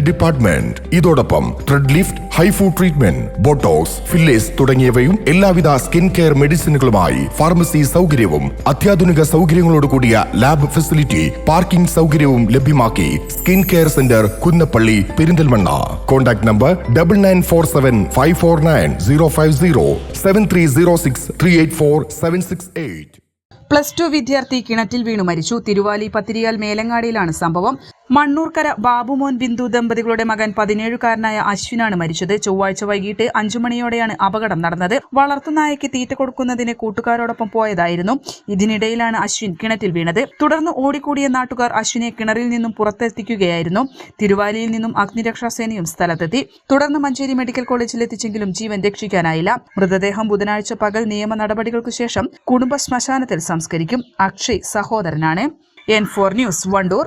Department. ഇതോടൊപ്പം thread lift HIFU treatment Botox fillers തുടങ്ങിയവയും എല്ലാവിധ സ്കിൻ കെയർ മെഡിസിനുകളുമായി ഫാർമസി സൗകര്യവും അത്യാധുനിക സൗകര്യങ്ങളോട് കൂടിയ ലാബ് ഫെസിലിറ്റി പാർക്കിംഗ് സൗകര്യവും ലഭ്യമാക്കി skin care centre Kunnappally Perinthalmanna. Contact number double nine four seven five four nine zero five zero seven three zero six three eight four seven six eight plus two വിദ്യാർത്ഥി കിണറ്റിൽ വീണു മരിച്ചു. തിരുവാലി പത്തിരിയാൽ മേലങ്ങാടിയിലാണ് സംഭവം. മണ്ണൂർക്കര ബാബുമോൻ ബിന്ദു ദമ്പതികളുടെ മകൻ പതിനേഴുകാരനായ അശ്വിനാണ് മരിച്ചത്. ചൊവ്വാഴ്ച വൈകിട്ട് അഞ്ചു മണിയോടെയാണ് അപകടം നടന്നത്. വളർത്തുനായയ്ക്ക് തീറ്റ കൊടുക്കുന്നതിന് കൂട്ടുകാരോടൊപ്പം പോയതായിരുന്നു. ഇതിനിടയിലാണ് അശ്വിൻ കിണറ്റിൽ വീണത്. തുടർന്ന് ഓടിക്കൂടിയ നാട്ടുകാർ അശ്വിനെ കിണറിൽ നിന്നും പുറത്തെത്തിക്കുകയായിരുന്നു. തിരുവാലിയിൽ നിന്നും അഗ്നിരക്ഷാസേനയും സ്ഥലത്തെത്തി. തുടർന്ന് മഞ്ചേരി മെഡിക്കൽ കോളേജിൽ എത്തിച്ചെങ്കിലും ജീവൻ രക്ഷിക്കാനായില്ല. മൃതദേഹം ബുധനാഴ്ച പകൽ നിയമ നടപടികൾക്കു ശേഷം കുടുംബ ശ്മശാനത്തിൽ സംസ്കരിക്കും. അക്ഷയ് സഹോദരനാണ്. N four news Wandoor.